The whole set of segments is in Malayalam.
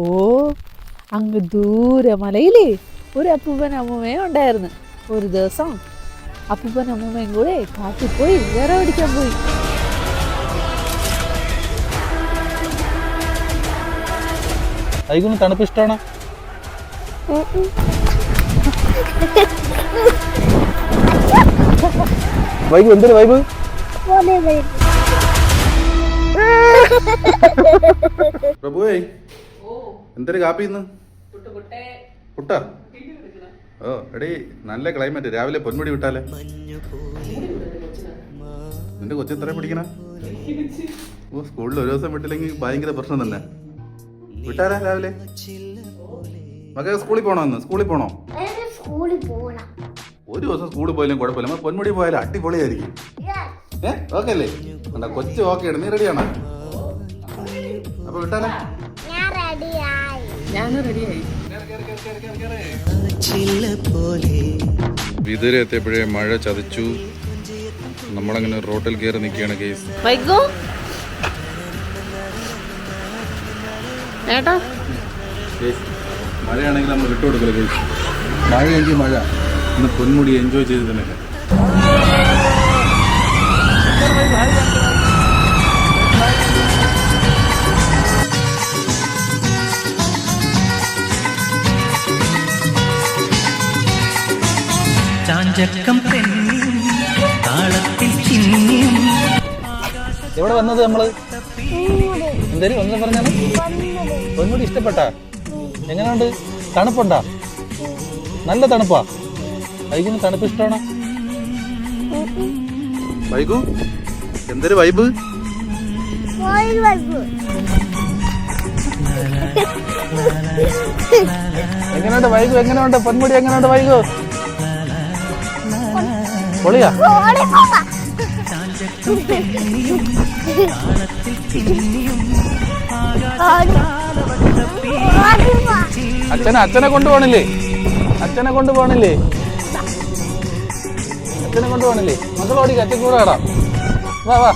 ഓ അങ്ങ് ദൂരെ മലയിലേ ഒരു അപ്പൂപ്പൻ അമ്മൂമ്മയും ഉണ്ടായിരുന്നു. ഒരു ദിവസം അപ്പൂപ്പൻ അമ്മൂമ്മയും കൂടെ കാട്ടിൽ പോയി വേറെ പിടിക്കാൻ പോയി. വൈകുന്നു തണുപ്പ് ഇഷ്ടമാണ്? വൈബ് എന്തൊരു വൈബ്. പ്രഭുവേ എന്തൊരു കാപ്പി ഇന്ന്? പുട്ട? ഓ എടി നല്ല ക്ലൈമറ്റ് രാവിലെ പൊന്മുടി വിട്ടാലേ? നിന്റെ കൊച്ചു എത്ര പിടിക്കണ? ഓ സ്കൂളിൽ ഒരു ദിവസം വിട്ടില്ലെങ്കിൽ ഭയങ്കര പ്രശ്നം തന്നെ. വിട്ടാരാ രാവിലെ? മകൾ സ്കൂളിൽ പോണോ ഇന്ന്? സ്കൂളിൽ പോണോ? ഒരു ദിവസം സ്കൂളിൽ പോയാലും കുഴപ്പമില്ല. പൊന്മുടി പോയാലും അടിപൊളിയായിരിക്കും. ഏ? ഓക്കെ അല്ലേ കൊച്ചു ഓക്കെ നീ റെഡിയാണോ അപ്പൊ വിട്ടാലേ? ഞാൻ റെഡിയായി ഞാനും റെഡിയായി വിതുര എത്തിയപ്പോഴേ മഴ ചതിച്ചു. നമ്മളങ്ങനെ റോട്ടിൽ കയറി നിൽക്കുകയാണ് കേസ് മഴയാണെങ്കിൽ നമ്മൾ വിട്ടുകൊടുക്കില്ല കേസ് മഴയെങ്കിൽ മഴ. ഇന്ന് പൊന്മുടി എൻജോയ് ചെയ്ത് തന്നെ ചാഞ്ചക്കം തെന്നിയും താളത്തിൽ ചിന്നിയും എവിടെ വന്നത് നമ്മൾ? എന്തേലും ഒന്നും പറഞ്ഞാൽ പൊന്മുടി ഇഷ്ടപ്പെട്ട. എങ്ങനെയുണ്ട്? തണുപ്പുണ്ടാ? നല്ല തണുപ്പാ. വൈകുന്ന തണുപ്പ് ഇഷ്ടമാണോ? വൈകു എന്തൊരു വൈബ്. എങ്ങനെയുണ്ട് വൈകു? എങ്ങനെയുണ്ട് പൊന്മുടി? എങ്ങനെയുണ്ട് വൈകു? പൊളിയാ. ഓടി ഓടി ഓടി അച്ഛനെ അച്ഛനെ കൊണ്ടുപോകണില്ലേ? അച്ഛനെ കൊണ്ടുപോകണില്ലേ? അച്ഛനെ കൊണ്ടുപോകണില്ലേ? മകളോടി അച്ഛൻ കൂടെ കടാം വാ വാ.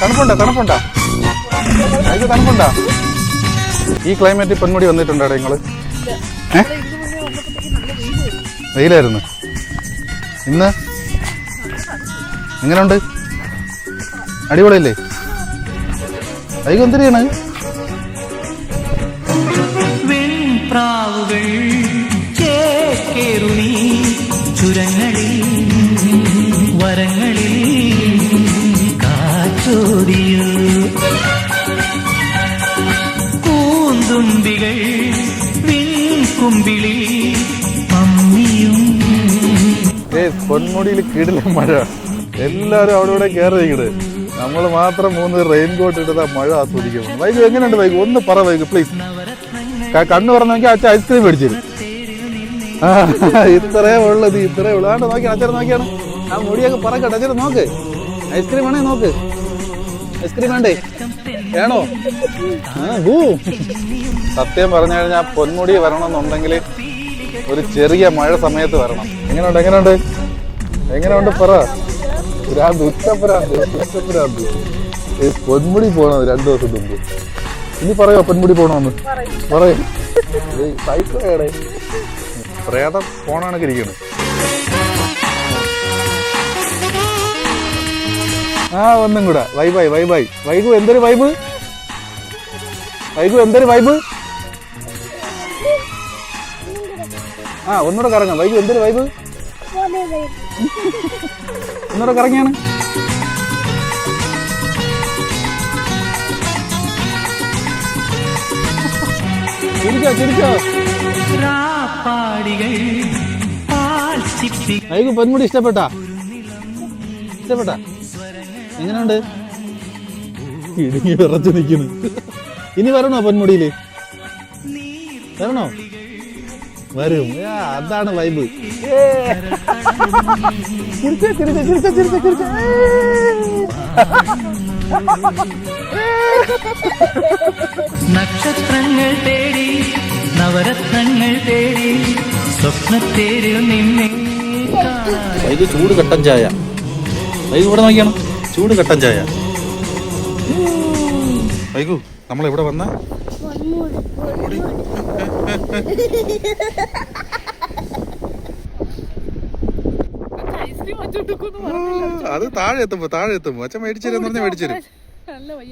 തണുപ്പുണ്ടോ തണുപ്പുണ്ടോ? അതിന് തണുപ്പുണ്ടോ? ഈ ക്ലൈമറ്റിൽ പൊന്മുടി വന്നിട്ടുണ്ടോ നിങ്ങൾ വെയിലായിരുന്നു. ഇന്ന്? എങ്ങനെയുണ്ട് അടിപൊളിയല്ലേ? വൈകി എന്തിനാണ് ചുരങ്ങളിൽ വരങ്ങളിൽ പൊന്മുടിയിൽ കിടില മഴ. എല്ലാരും അവിടെ ഇവിടെ കയറി നിൽക്കണ് നമ്മൾ മാത്രം മൂന്ന് റെയിൻ കോട്ട് ഇട്ടത് മഴ ആസ്വദിക്കുന്നു. വൈകു എങ്ങനെയുണ്ട് വൈകു? ഒന്ന് പറ വൈകു പ്ലീസ് കണ്ണു പറഞ്ഞെങ്കിൽ അച്ഛൻ ഐസ്ക്രീം മേടിച്ചു തരും. ആ ഇത്രേ ഉള്ളത് ഇത്രേ ഉള്ളു. ആണ്ട് നോക്കി അച്ഛൻ നോക്കിയാണ്. ആ മുടിയൊക്കെ പറക്കട്ടെ അച്ഛൻ നോക്ക്. ഐസ്ക്രീം വേണേ നോക്ക്. ഐസ്ക്രീം വേണ്ടേ? വേണോ? സത്യം പറഞ്ഞു കഴിഞ്ഞാൽ പൊന്മുടി വരണമെന്നുണ്ടെങ്കിൽ ഒരു ചെറിയ മഴ സമയത്ത് വരണം. എങ്ങനെയുണ്ട് എങ്ങനെയുണ്ട്? എങ്ങനെയുണ്ട് പറ. ഭ്രാന്ത് ഉച്ചഭ്രാന്ത് ഉച്ചഭ്രാന്ത് ഈ പൊന്മുടി പോണത് രണ്ടു ദിവസം മുമ്പ്? ഇനി പറയോ പൊന്മുടി പോണോന്ന്? പറയും. പ്രേതം പോണാണൊക്കെ ഇരിക്കണം ആ ഒന്നും കൂടെ. വൈബായി വൈബായി. വൈകു എന്തൊരു വൈബ്? വൈകു എന്തൊരു വൈബ്? ആ ഒന്നുകൂടെ കറങ്ങാം. വൈബ് എന്തൊരു വൈബ്? ഒന്നുകൂടെ കറങ്ങിയാണ്. ചിരിച്ചോ ചിരിച്ചോ? വൈകു പൊന്മുടി ഇഷ്ടപ്പെട്ടാ? ഇഷ്ടപ്പെട്ടാ? എങ്ങനെയുണ്ട്? ഇടുങ്ങി വിറച്ചു നിൽക്കുന്നു. ഇനി വരണോ പൊന്മുടിയിൽ വരണോ? വരും. അതാണ് വൈബ് ചിരിച്ചോ ചിരിച്ചോ ചിരിച്ചോ ചിരിച്ചോ ചിരിച്ചോ നക്ഷത്രങ്ങൾ തേടി നവരത്നങ്ങൾ തേടി സ്വപ്നത്തേരിൽ നിന്നെ വൈബ് ഇത് ചൂട് കട്ടൻ ചായ. വൈകു ഇവിടെ നോക്കിയാണ്? ചൂട് കട്ടൻ ചായ. വൈകു നമ്മൾ ഇവിടെ വന്ന അത് താഴെ എത്തുമ്പോ താഴെ എത്തുമ്പോ. അച്ഛൻ മേടിച്ചു പറഞ്ഞാൽ മേടിച്ചു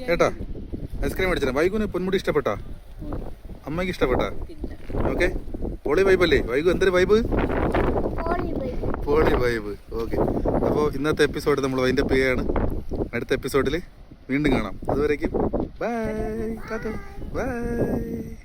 കേട്ടാ? ഐസ്ക്രീം മേടിച്ചു വൈകുന് പൊന്മുടി ഇഷ്ടപ്പെട്ടാ? അമ്മയ്ക്ക് ഇഷ്ടപ്പെട്ടാ? ഓക്കെ. പോളി വൈബ് അല്ലേ? വൈകു എന്തൊരു വൈബ് പോളി വൈബ് ഓക്കെ. അപ്പോൾ ഇന്നത്തെ എപ്പിസോഡ് നമ്മൾ അതിന്റെ പേയാണ് അടുത്ത എപ്പിസോഡിൽ വീണ്ടും കാണാം. അതുവരേക്കും Bye. Bye. Bye.